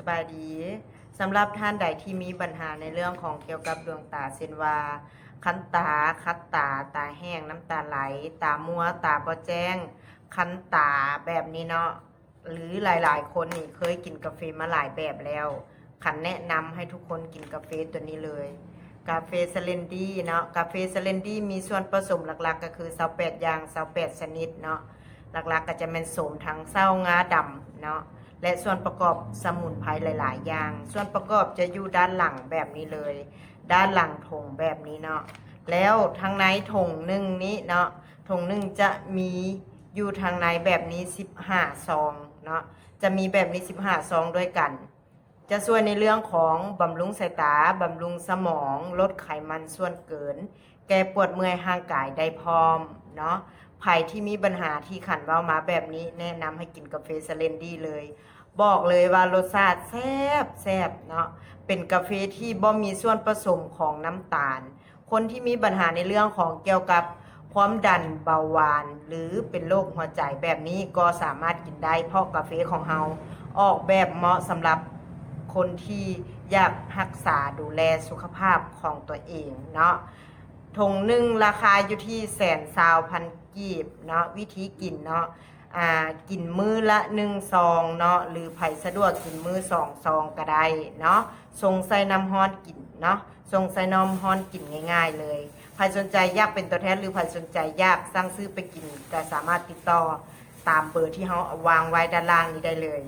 สบายดีสำหรับท่านใดที่มีปัญหาในเรื่องของเกี่ยวกับดวงตาเช่นวา คันตา คัดตา ตาแห้งน้ำตาไหล ตามัว ตาบ่แจ้ง คันตาแบบนี้เนาะหรือหลายๆ คนนี่เคยกินกาแฟมาหลายแบบแล้วขันแนะนำให้ทุกคนกินกาแฟตัวนี้เลย กาแฟเซเลนดี้เนาะกาแฟเซเลนดี้มีส่วนผสมหลักๆ ก็คือ28อย่าง28ชนิดเนาะหลักๆก็จะเป็นโสมทั้งเศร้างาดำเนาะ และส่วนประกอบสมุนไพรหลาย ๆ อย่าง ส่วนประกอบจะอยู่ด้านหลังแบบนี้เลย ด้านหลังถงแบบนี้เนาะ แล้วทางในถงหนึ่งนี้เนาะถงหนึ่งจะมีอยู่ทางในแบบนี้15ซองเนาะ จะมีแบบนี้15ซองด้วยกัน จะช่วยในเรื่องของบำรุงสายตา บำรุงสมอง ลดไขมันส่วนเกิน แก้ปวดเมื่อยห่างกายได้พร้อมเนาะ ใครที่มีปัญหาที่ขันว้ามาแบบนี้แนะนำให้กินกาแฟเซเลนดี้เลย บอกเลยว่ารสชาติแซ่บแซ่บเนาะเป็นกาแฟที่บ่มีส่วนผสมของน้ำตาล คนที่มีปัญหาในเรื่องของเกี่ยวกับความดันเบาหวาน หรือเป็นโรคหัวใจแบบนี้ก็สามารถกินได้เพราะกาแฟของเราออกแบบเหมาะสำหรับคนที่อยากรักษาดูแลสุขภาพของตัวเองเนาะถุงหนึ่งราคาอยู่ที่แสนซาวพัน กีบเนาะวิธีกินเนาะอ่ากินมือละหนึ่งซองเนาะหรือไผสะดวกกินมือสองซองก็ได้เนาะทรงใส่น้ำฮอนกินเนาะทรงใส่น้ำฮอนกินง่าย ๆ เลยใครสนใจยากเป็นตัวแทนหรือใครสนใจยากสร้างซื้อไปกินแต่สามารถติดต่อตามเบอร์ที่เขาวางไว้ด้านล่างนี้ได้เลย